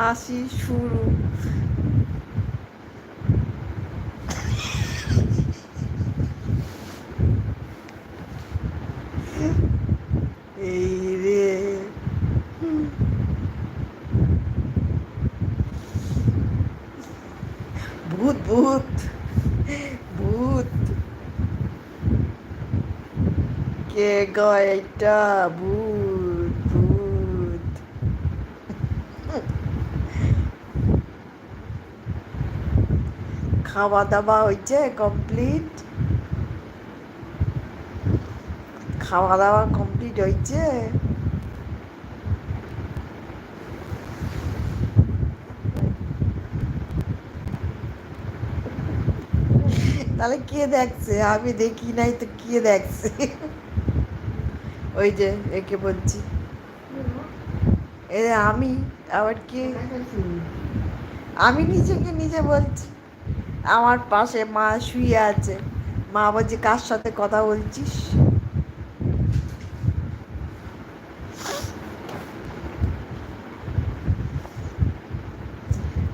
হাসি শুরু এই রে। ভূত ভূত ভূত। কে গয় এটা? ভূত। খাওয়া দাওয়া হয়েছে কমপ্লিট খাওয়া দাওয়া কমপ্লিট হয়েছে তাহলে কে দেখছে? আমি দেখি নাই তো কে দেখছে? ওই যে, একে বলছি। এ আমি, আবার কে? আমি নিজেকে নিজে বলছি। আমার পাশে মা শুয়ে আছে। মা বলছে, কার সাথে কথা বলছিস?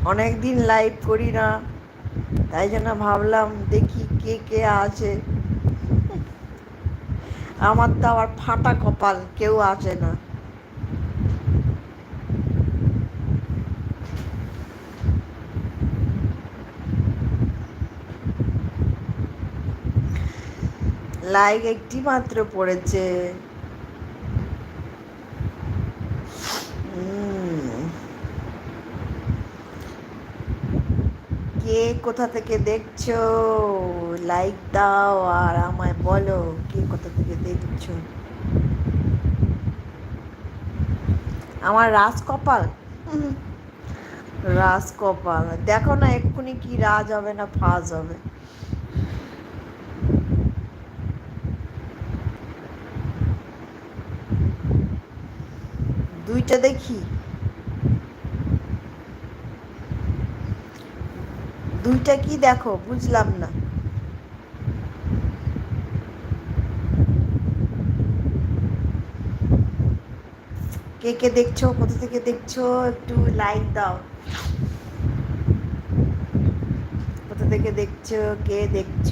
অনেক দিন লাইভ করি না, তাই জন্য ভাবলাম দেখি কে কে আছে। আমার তো আবার ফাটা কপাল, কেউ আসে না। লাইক একটি মাত্র পড়েছে। কে কোথা থেকে দেখছ? লাইক দাও আর আমায় বলো, কে কোথা থেকে দেখছ? আমার রাজ কপাল। রাজ কপাল। দেখো না এক্ষুনি কি রাজ হবে না ফাজ হবে। দুইটা দেখি। দুইটা কি দেখো? বুঝলাম না। কে কে দেখছ? কোথা থেকে দেখছ? একটু লাইক দাও। কোথা থেকে দেখছ? কে দেখছ?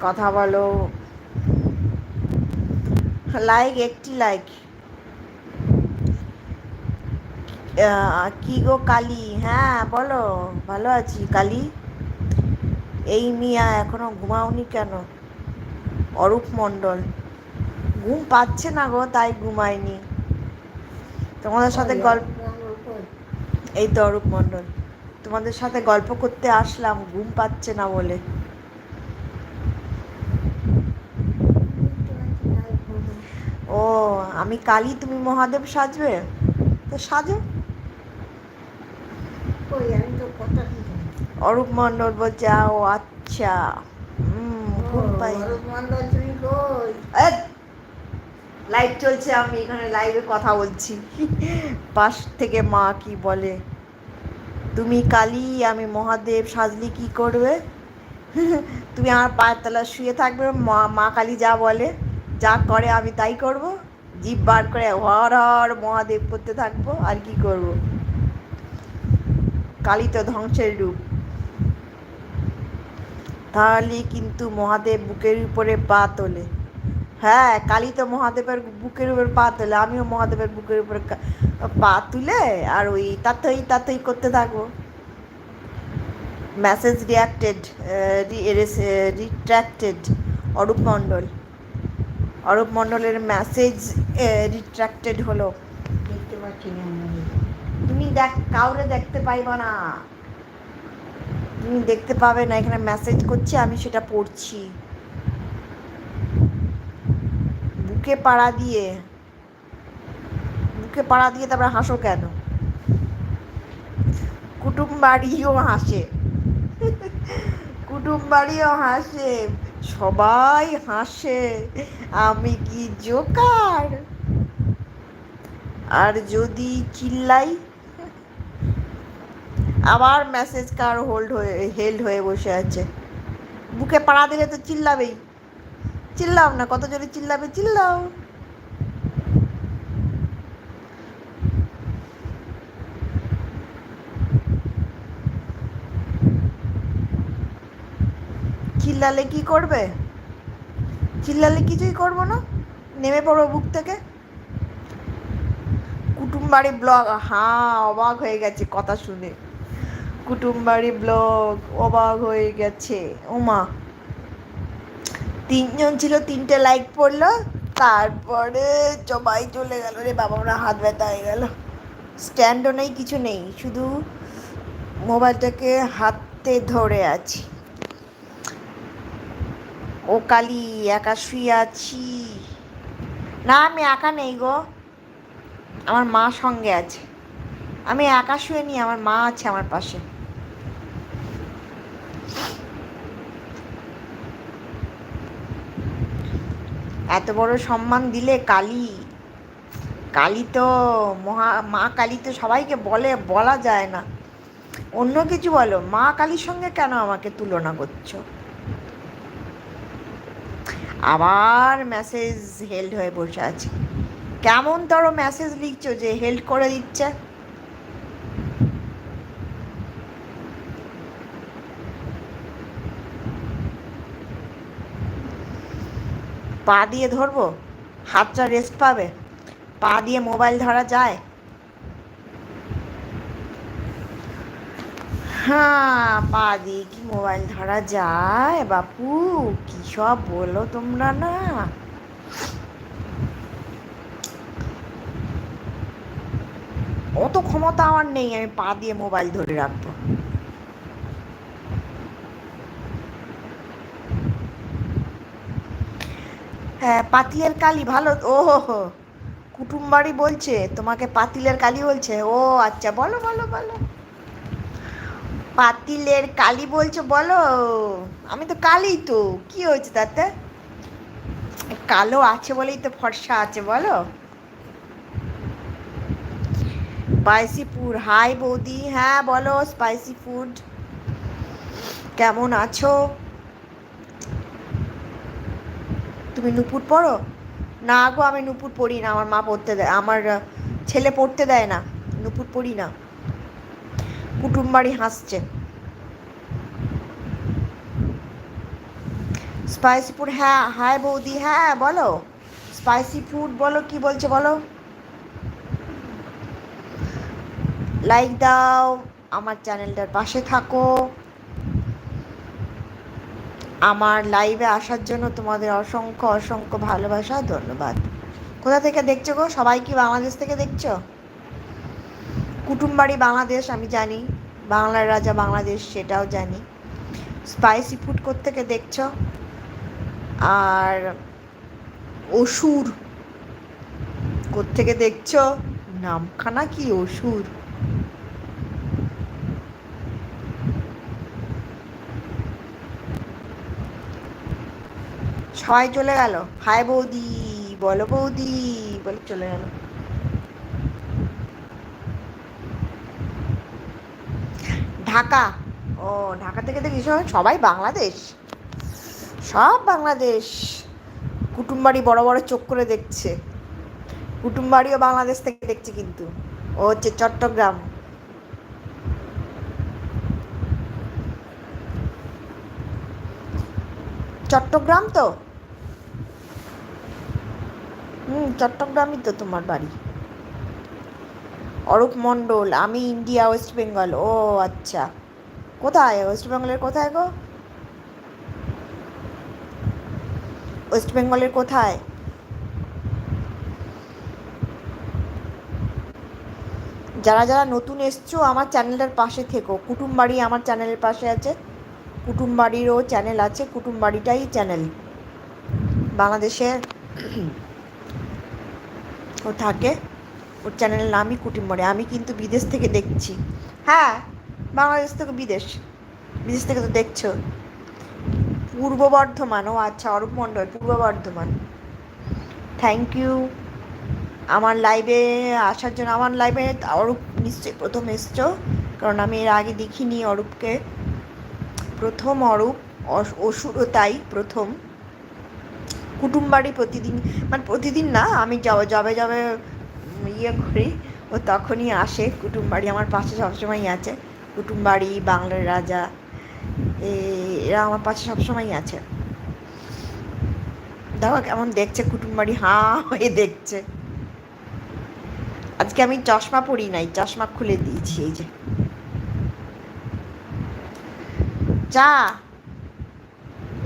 কথা বলো। লাইক, একটি লাইক। কি গো কালী? হ্যাঁ বলো ভালো আছি। কালী? এই মিয়া এখনও ঘুমাওনি কেন? অরূপ মণ্ডল। ঘুম পাচ্ছে না গো তাই ঘুমায়নি। তোমাদের সাথে গল্প এই তো অরূপ মণ্ডল। তোমাদের সাথে গল্প করতে আসলাম ঘুম পাচ্ছে না বলে। ও আমি কালী তুমি মহাদেব সাজবে? তো সাজো। অরূপ মণ্ডল বলছে ও আচ্ছা। লাইভ চলছে আমি এখানে লাইভে কথা বলছি। পাশ থেকে মা কি বলে তুমি কালী আমি মহাদেব সাজলি কি করবে? তুমি আমার পায়ের তলা শুয়ে থাকবে মা মা কালী যা বলে যা করে আমি তাই করব। জিভ বার করে হর হর মহাদেব করতে থাকব আর কি করব? কালী তো ধ্বংসের রূপ। তাহলে কিন্তু মহাদেব বুকের উপরে পা তোলে। হ্যাঁ কালী তো মহাদেবের বুকের উপর পা তোলে। আমিও মহাদেবের বুকের উপরে পা তুলে আর ওই তাতই তাতই করতে থাকব। Message reacted retracted Arup Mondal. Arup মণ্ডলের মেসেজ রিট্র্যাক্টেড হলো। দেখতে পাচ্ছি না। দেখ, কাউরে দেখতে পাইবা না। তুমি দেখতে পাবে না, এখানে মেসেজ করছি, আমি সেটা পড়ছি। বুকে পাড়া দিয়ে। বুকে পাড়া দিয়ে তারপরে হাসো কেন? কুটুম বাড়িও হাসে। কুটুম বাড়িও হাসে। সবাই হাসে। আমি কি জোকার? আর যদি চিল্লাই আবার মেসেজ কার হোল্ড হয়ে হেল্ড হয়ে বসে আছে। বুকে পাড়া দিলে তো চিল্লাবেই। চিল্লাও না, কত জোরে চিল্লাবে, চিল্লাও। চিল্লালে কি করবে? চিল্লালে কিছুই করব না। নেমে পড়ো বুক থেকে। কুটুম বাড়ি ব্লগ হ্যাঁ অবাক হয়ে গেছে কথা শুনে। কুটুমবাড়ি ব্লগ অবাক হয়ে গেছে। ওমা তিনজন ছিল, তিনটে লাইক পড়ল, তারপরে সবাই চলে গেল। রে বাবা, ওরা হাত ব্যথা হয়ে গেল। স্ট্যান্ডও নেই, কিছু নেই, শুধু মোবাইলটাকে হাতে ধরে আছি। ও কালি একা শুয়ে আছি। না, আমি একা নেই গো। আমার মা সঙ্গে আছে। আমি একা শুয়ে নি আমার মা আছে আমার পাশে। এত বড় সম্মান দিলে কালী কালী তো মহা, মা কালী তো সবাইকে বলে, বলা যায় না। অন্য কিছু বলো, মা কালীর সঙ্গে কেন আমাকে তুলনা করছ? আবার মেসেজ হেল্ড হয়ে বসে আছে। কেমন তোর মেসেজ লিখছো যে হেল্ড করে দিচ্ছে? পা দিয়ে ধরবো, হাতটা রেস্ট পাবে, পা দিয়ে মোবাইল ধরা যায়। হ্যাঁ পা দিয়ে কি মোবাইল ধরা যায়? বাপু, কি সব বলো তোমরা না। অত ক্ষমতা আমার নেই, আমি পা দিয়ে মোবাইল ধরে রাখব। হ্যাঁ পাতিলের কালি ভালো। ও হো। হো বলছে, তোমাকে পাতিলের কালি বলছে? ও আচ্ছা বলো বলো বলো। পাতিলের কালি বলছো, বলো। আমি তো কালি তো, কি হয়েছে তাতে? কালো আছে বলেই তো ফর্সা আছে, বলো। স্পাইসি ফুড হাই বৌদি। হ্যাঁ বলো স্পাইসি ফুড কেমন আছো? তুমি নুপুর পড়ো? না গো, আমি নুপুর পড়ি না, আমার মা পড়তে দেয়, আমার ছেলে পড়তে দেয় না, নুপুর পড়ি না। কুটুম বাড়ি হাসছে। স্পাইসি ফুড হ্যাঁ হাই বৌদি হ্যাঁ বলো। স্পাইসি ফুড বলো, কি বলছে বলো? লাইক দাও, আমার চ্যানেলটার পাশে থাকো। আমার লাইভে আসার জন্য তোমাদের অসংখ্য অসংখ্য ভালোবাসা, ধন্যবাদ। কোথা থেকে দেখছ গো? সবাই কি বাংলাদেশ থেকে দেখছ? কুটুমবাড়ি বাংলাদেশ, আমি জানি। বাংলার রাজা বাংলাদেশ, সেটাও জানি। স্পাইসি ফুড থেকে দেখছ? আর অসুর থেকে দেখছ? নামখানা কি অসুর? সবাই চলে গেল। হাই বৌদি, বলো বৌদি, বলে চলে গেল। ঢাকা। ও, ঢাকা থেকে দেখি সবাই বাংলাদেশ। সব বাংলাদেশ। কুটুমবাড়ি বড় বড় চোখ করে দেখছে। কুটুমবাড়িও বাংলাদেশ থেকে দেখছে কিন্তু। ও হচ্ছে চট্টগ্রাম। চট্টগ্রাম তো? হুম, চট্টগ্রামই তো তোমার বাড়ি। অরূপ মণ্ডল, আমি ইন্ডিয়া, ওয়েস্ট বেঙ্গল। ও আচ্ছা। কোথায়? ওয়েস্ট বেঙ্গলের কোথায় গো? ওয়েস্ট বেঙ্গলের কোথায়? যারা যারা নতুন এসছো, আমার চ্যানেলটার পাশে থেকো। কুটুমবাড়ি আমার চ্যানেলের পাশে আছে। কুটুমবাড়িরও চ্যানেল আছে। কুটুমবাড়িটাই চ্যানেল। বাংলাদেশে ও থাকে। ওর চ্যানেলের নামই কুটুমবাড়ি। আমি কিন্তু বিদেশ থেকে দেখছি। হ্যাঁ বাংলাদেশ থেকে বিদেশ। বিদেশ থেকে তো দেখছ। পূর্ব বর্ধমান। ও আচ্ছা অরূপ মণ্ডল, পূর্ব বর্ধমান। থ্যাংক ইউ আমার লাইভে আসার জন্য, আমার লাইভে অরূপ নিশ্চয়ই প্রথম এসছো। কারণ আমি এর আগে দেখিনি অরূপকে। প্রথম অরূপ, অস- অসুরও তাই, প্রথম। কুটুমবাড়ি প্রতিদিন মানে প্রতিদিন না, আমি যবে যবে যবে ইয়ে করি। ও তখনই আসে, কুটুমবাড়ি, আমার পাশে সবসময়ই আছে। কুটুমবাড়ি, বাংলার রাজা এরা আমার পাশে সবসময়ই আছে। দেখো কেমন দেখছে কুটুমবাড়ি, হাঁ, হয়ে দেখছে। আজকে আমি চশমা পরি নাই, চশমা খুলে দিয়েছি, এই যে। চা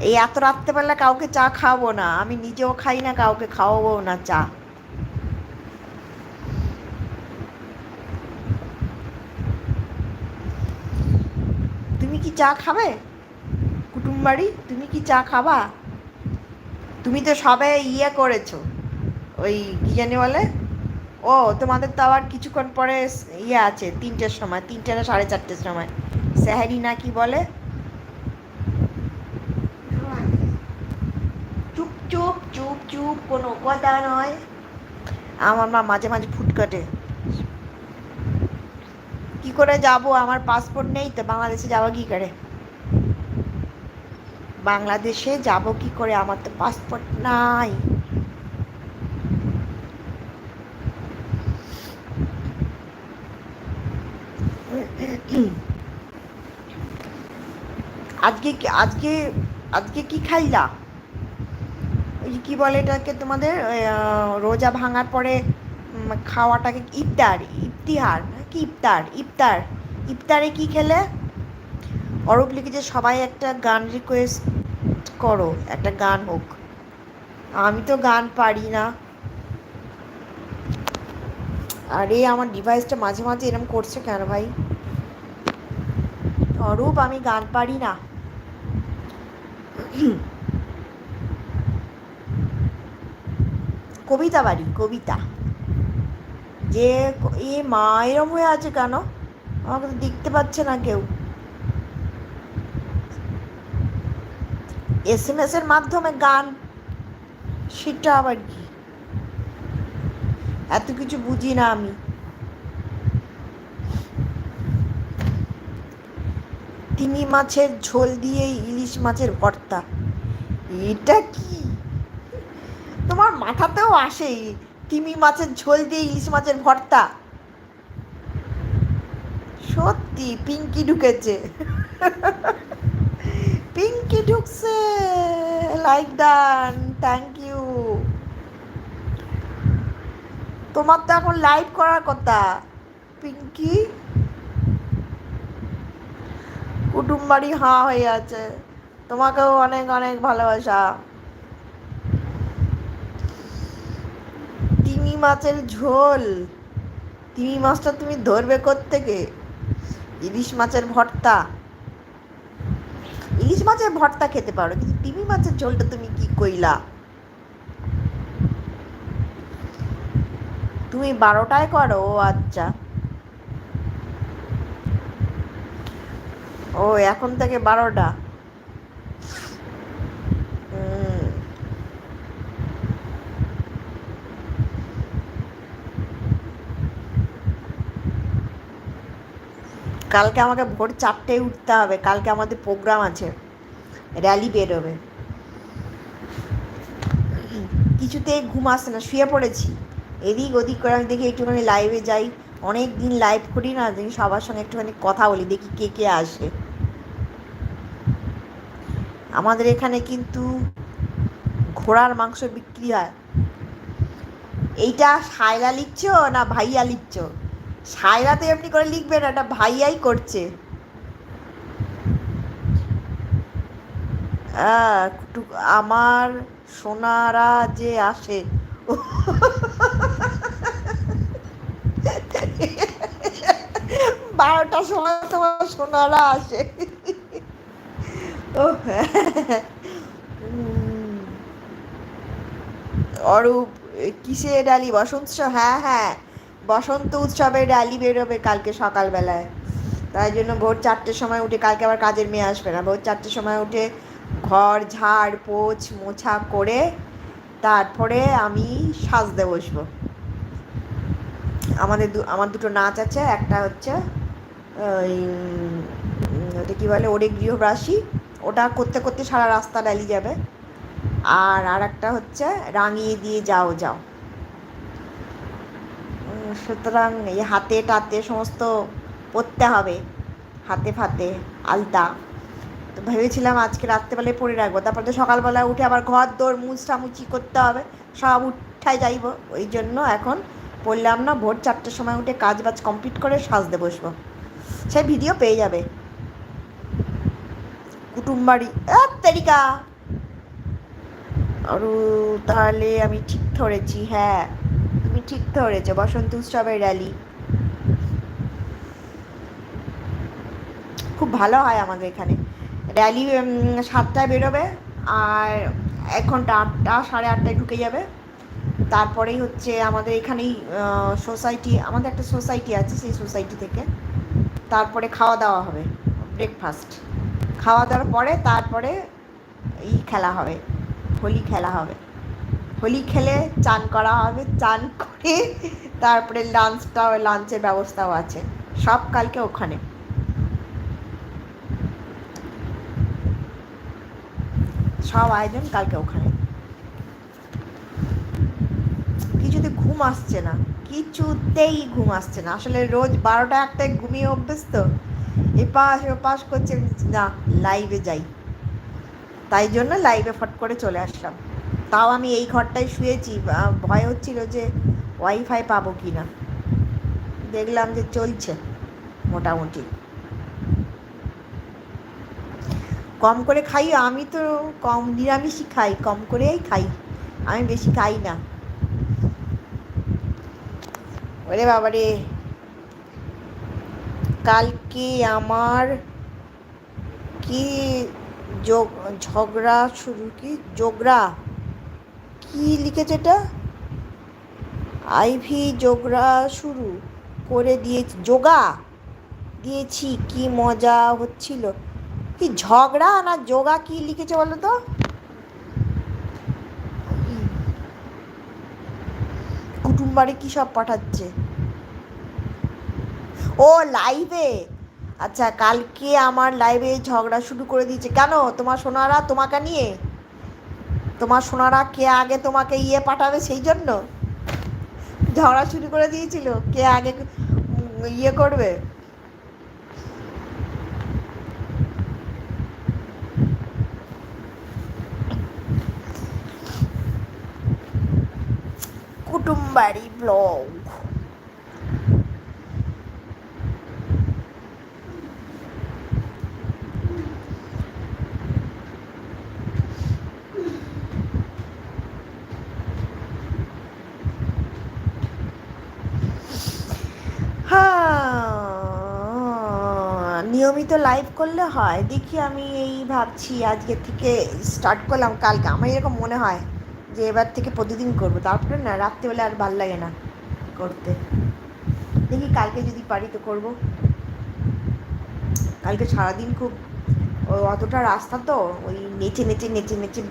এই এত রাত্রেবেলা কাউকে চা খাওয়াবো না, আমি নিজেও খাই না, কাউকে খাওয়াবো না চা। তুমি কি চা খাবে? কুটুমবাড়ি তুমি কি চা খাবা? তুমি তো সবে ইয়ে করেছ, ওই কি জানি বলে? ও, তোমাদের তো আবার কিছুক্ষণ পরে ইয়ে আছে, তিনটের সময়, তিনটে না সাড়ে চারটের সময়। স্যাহারি না কি বলে? চুপ চুপ চুপ, কোনো কথা নয়। আমার মা মাঝে মাঝে ফুটকাটে। কি করে যাব? আমার পাসপোর্ট নেই তো, বাংলাদেশে যাব কি করে? বাংলাদেশে যাব কি করে? আমার তো পাসপোর্ট নাই। আজকে আজকে আজকে কি খাইলা? কি বলে এটাকে তোমাদের? রোজা ভাঙার পরে খাওয়াটাকে ইফতার, ইফতিহার কি ইফতার ইফতার। ইফতারে কি খেলে? অরূপ লিখেছে, সবাই একটা গান রিকোয়েস্ট করো, একটা গান হোক। আমি তো গান পারি না। আরে, আমার ডিভাইসটা মাঝে মাঝে এরম করছে কেন ভাই? অরূপ, আমি গান পারি না। কবিতা বাড়ি, কবিতা। যে এ মা এরম হয়ে আছে কেন? আমাকে তো দেখতে পাচ্ছে না কেউ। এস এম এস এর মাধ্যমে গান, সেটা আবার কি? এত কিছু বুঝি না আমি। তিমি মাছের ঝোল দিয়ে ইলিশ মাছের ভর্তা। এটা কি? তোমার মাথাতেও আসে তিমি মাছের ঝোল দিয়ে ইলিশ মাছের ভর্তা। সত্যি, পিঙ্কি ঢুকেছে। পিঙ্কি ঢুকছে। লাইক ডান থ্যাংক ইউ তোমার তো এখন লাইভ করার কথা। পিঙ্কি? কুটুম বাড়ি হাঁ হয়ে আছে। তোমাকেও অনেক অনেক ভালোবাসা তিমি মাছের ঝোল। তিমি মাছটা তুমি ধরবে থেকে ইলিশ মাছের ভর্তা। ইলিশ মাছের ভর্তা খেতে পারো, কিন্তু তিমি মাছের ঝোলটা তুমি কি কইলা? তুমি বারোটায় করো, ও আচ্ছা। ও, এখন থেকে বারোটা। কালকে আমাকে ভোর চারটেয় উঠতে হবে, কালকে আমাদের প্রোগ্রাম আছে র্যালি বেরোবে। কিছুতেই ঘুম আসছে না, শুয়ে পড়েছি। এদিক ওদিক করে আমি দেখি একটুখানি লাইভে যাই অনেক দিন লাইভ করি না দেখি সবার সঙ্গে একটুখানি কথা বলি, দেখি কে কে আসে। আমাদের এখানে কিন্তু ঘোড়ার মাংস বিক্রি হয়। এইটা সায়লা লিখছ না ভাইয়া লিখছ? সায়লা তো এমনি করে লিখবে না এটা ভাইয়াই করছে। আমার সোনারা যে আসে। বারোটার সময় তোমার সোনারা আসে। অরূপ কিসে ডালি? বসন্ত হ্যাঁ হ্যাঁ। বসন্ত উৎসবে ডালি বেরোবে কালকে সকালবেলায়। তাই জন্য ভোর চারটের সময় উঠে, কালকে আবার কাজের মেয়ে আসবে না। ভোর চারটের সময় উঠে ঘর, ঝাড়, পোছ, মোছা করে তারপরে আমি সাজতে বসবো। আমাদের আমার দুটো নাচ আছে, একটা হচ্ছে ওই ওটা কী বলে, ওরে গৃহবাসী। ওটা করতে করতে সারা রাস্তা ডালি যাবে। আর আর একটা হচ্ছে, রাঙিয়ে দিয়ে যাও যাও। সুতরাং এই হাতে টাতে সমস্ত পরতে হবে। হাতে ফাতে, আলতা। তো ভেবেছিলাম আজকে রাত্রেবেলায় পরে রাখব। তারপর তো সকালবেলা উঠে আবার ঘর দৌড় মুছটামুছি করতে হবে। সব উঠায় যাইব। ওই জন্য এখন পড়লাম না, ভোর চারটের সময় উঠে কাজ বাজ কমপ্লিট করে সাজতে বসবো। সে ভিডিও পেয়ে যাবে। কুটুমবাড়ি তেরিকা! আরু, তাহলে আমি ঠিক ধরেছি হ্যাঁ। ঠিক ধরেছো বসন্ত উৎসবের র্যালি খুব ভালো হয় আমাদের এখানে। র্যালি সাতটায় বেরোবে, আর এক ঘণ্টা আটটা, সাড়ে আটটায় ঢুকে যাবে। তারপরেই হচ্ছে আমাদের এখানেই সোসাইটি আমাদের একটা সোসাইটি আছে সেই সোসাইটি থেকে। তারপরে খাওয়া দাওয়া হবে ব্রেকফাস্ট খাওয়া দাওয়ার পরে তারপরে ই খেলা হবে, হোলি খেলা হবে। হোলি খেলে চান করা হবে, চান করে তারপরে লাঞ্চটা লাঞ্চের ব্যবস্থাও আছে। সব কালকে ওখানে। সব আয়োজন কালকে ওখানে। কিছুতে ঘুম আসছে না। কিছুতেই ঘুম আসছে না। আসলে রোজ বারোটা একটায় ঘুমিয়ে অভ্যেস তো এপাশ, ওপাশ করছে। না লাইভে যাই। তাই জন্য লাইভে ফট করে চলে আসলাম। তাও আমি এই ঘরটায় শুয়েছি। ভয় হচ্ছিল যে ওয়াইফাই পাবো কি না দেখলাম যে চলছে মোটামুটি। কম করে খাই, আমি তো কম নিরামিষই খাই, কম করেই খাই। আমি বেশি খাই না। ওরে বাবারে। কালকে আমার কি ঝগড়া শুরু কি? যোগরা কি লিখেছে এটা? আইভি যোগরা শুরু করে দিয়েছি। যোগা দিয়েছি, কি মজা হচ্ছিল। কি ঝগড়া না যোগা কি লিখেছে বলো তো? কুটুম বাড়ি কি সব পাঠাচ্ছে? ও লাইভে আচ্ছা কালকে আমার লাইভে ঝগড়া শুরু করে দিয়েছে। কেন? তোমার সোনারা তোমাকে নিয়ে? তোমার সোনারা কে আগে তোমাকে ইয়ে পাঠাবে সেই জন্য? ঝগড়া শুরু করে দিয়েছিল, কে আগে ইয়ে করবে? কুটুমবাড়ি ব্লগ হ্যাঁ নিয়মিত লাইভ করলে হয়, দেখি আমি এই ভাবছি আজকে থেকে স্টার্ট করলাম, কালকে। আমার এরকম মনে হয় যে এবার থেকে প্রতিদিন করব। তারপরে না, রাত্রিবেলা আর ভালো লাগে না করতে। দেখি কালকে যদি পারি তো করব। কালকে সারাদিন খুব অতটা রাস্তা তো, ওই নেচে নেচে নেচে নেচে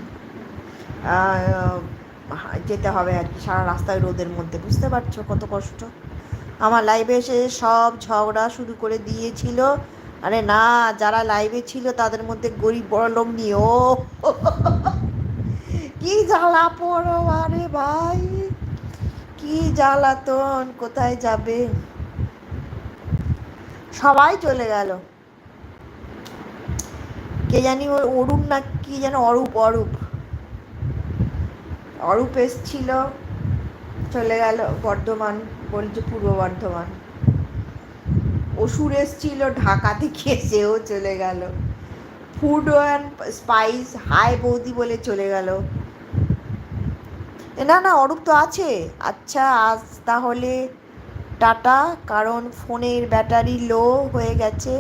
যেতে হবে আর কি, সারা রাস্তায় রোদের মধ্যে। বুঝতে পারছ কত কষ্ট? আমার লাইভে এসে সব ঝগড়া শুরু করে দিয়েছিল। আরে না, যারা লাইভে ছিল তাদের মধ্যে গরিব বড় লোক নিয়ে, ও। কি জ্বালা পড়ো, আরে ভাই। কি জ্বালাতন, কোথায় যাবে? সবাই চলে গেল। কে জানি ওই অরূপ না কি যেন অরূপ অরূপ। অরূপ এসছিল, চলে গেল বর্ধমান, বলছে পূর্ব বর্ধমান। অসুর এসছিল, ঢাকা থেকে সেও চলে গেল। ফুড অ্যান্ড স্পাইস হাই বৌদি বলে চলে গেল। না না, অরূপ তো আছে। আচ্ছা আজ তাহলে টাটা, কারণ ফোনের ব্যাটারি লো হয়ে গেছে।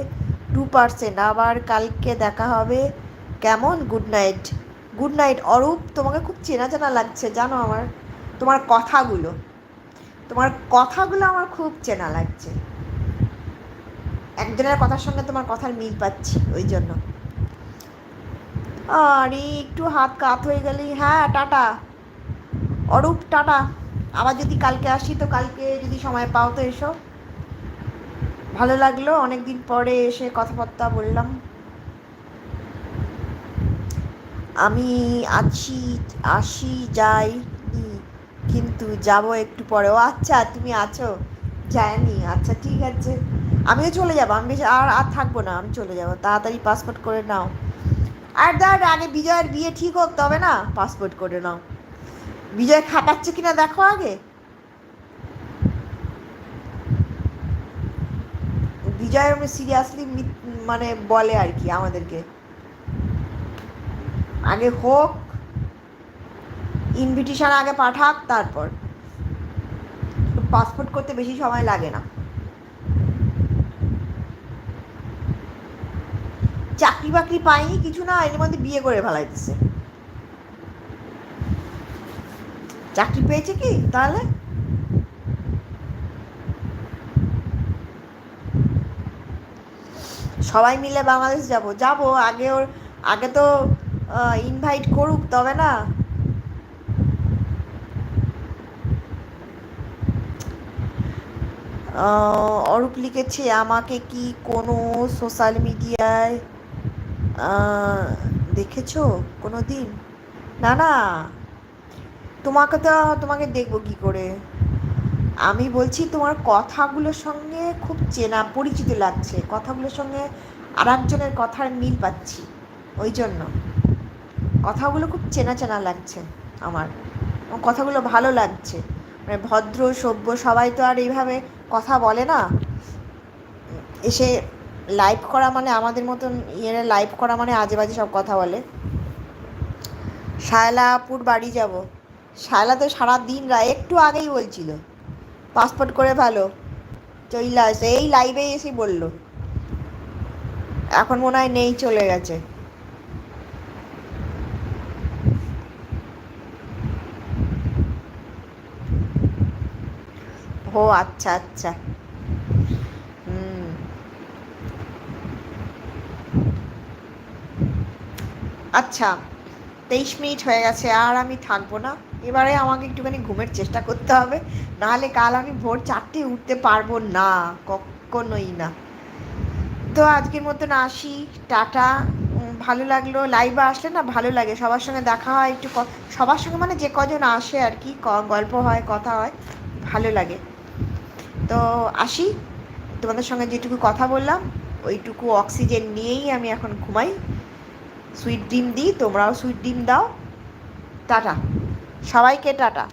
টু পার্সেন্ট আবার কালকে দেখা হবে। কেমন? Good night good night Arup, তোমাকে খুব চেনা চেনা লাগছে, জানো আমার? তোমার কথাগুলো। তোমার কথাগুলো আমার খুব চেনা লাগছে। একজনের কথার সঙ্গে তোমার কথার মিল পাচ্ছি, ওই জন্য। আরে, একটু হাত কাত হয়ে গেলেই হ্যাঁ টাটা। অরূপ, টাটা। আবার যদি কালকে আসি, তো কালকে যদি সময় পাও তো এসো। ভালো লাগল অনেক দিন পরে এসে কথাবার্তা বললাম। আমি আছি, আসি, যাই। কিন্তু যাব একটু পরে ও আচ্ছা তুমি আছো? যায়নি। আচ্ছা ঠিক আছে। আমিও চলে যাব, আমি বেশি আর আর থাকব না, আমি চলে যাব। তাড়াতাড়ি পাসপোর্ট করে নাও। আর দাঁড় আগে বিজয়ের বিয়ে ঠিক হোক, তবে না পাসপোর্ট করে নাও। বিজয় খাটাচ্ছে কিনা দেখো আগে। বিজয় সিরিয়াসলি মানে বলে আর কি আমাদেরকে। আগে হোক ইনভিটেশন আগে পাঠাক, তারপর। পাসপোর্ট করতে বেশি সময় লাগে না। চাকরি বাকরি পাইনি, কিছু না, এর মধ্যে বিয়ে করে ফেলাইতেছে। চাকরি পেয়েছে কি, তাহলে? সবাই মিলে বাংলাদেশ যাব। যাব, আগে ওর, আগে তো ইনভাইট করুক, তবে না। অরূপ লিখেছে, আমাকে কি কোনো সোশ্যাল মিডিয়ায় দেখেছ? কোনো দিন না না। তোমাকে তো, তোমাকে দেখব কি করে? আমি বলছি, তোমার কথাগুলোর সঙ্গে খুব চেনা, পরিচিত লাগছে। কথাগুলোর সঙ্গে আর একজনের কথার মিল পাচ্ছি। ওই জন্য। কথাগুলো খুব চেনা চেনা লাগছে আমার। কথাগুলো ভালো লাগছে। মানে ভদ্র, সভ্য, সবাই তো আর এইভাবে কথা বলে না। এসে লাইভ করা মানে আমাদের মতন ইয়ে লাইভ করা মানে আজে বাজে সব কথা বলে। শায়লাপুর বাড়ি যাব। শায়লা তো সারা দিন রা একটু আগেই বলছিল। পাসপোর্ট করে ভালো। চইলা আসে, এই লাইভে এসে বলল। এখন মনে হয় নেই, চলে গেছে। ও আচ্ছা আচ্ছা। আচ্ছা তেইশ মিনিট হয়ে গেছে, আর আমি থাকব না। এবারে আমাকে একটুখানি ঘুমের চেষ্টা করতে হবে, নাহলে কাল আমি ভোর চারটে উঠতে পারব না, কখনোই না। তো আজকের মতন আসি, টাটা। ভালো লাগল লাইভে আসলে না ভালো লাগে, সবার সঙ্গে দেখা হয়, একটু সবার সঙ্গে মানে যে কজন আসে আর ক- গল্প হয়, কথা হয়, ভালো লাগে। তো আসি, তোমাদের সঙ্গে যেটুকু কথা বললাম, ওইটুকু অক্সিজেন নিয়েই আমি এখন ঘুমাই। সুইট ডিম দিই তোমরাও সুইট ডিম দাও। টাটা। সবাইকে টাটা।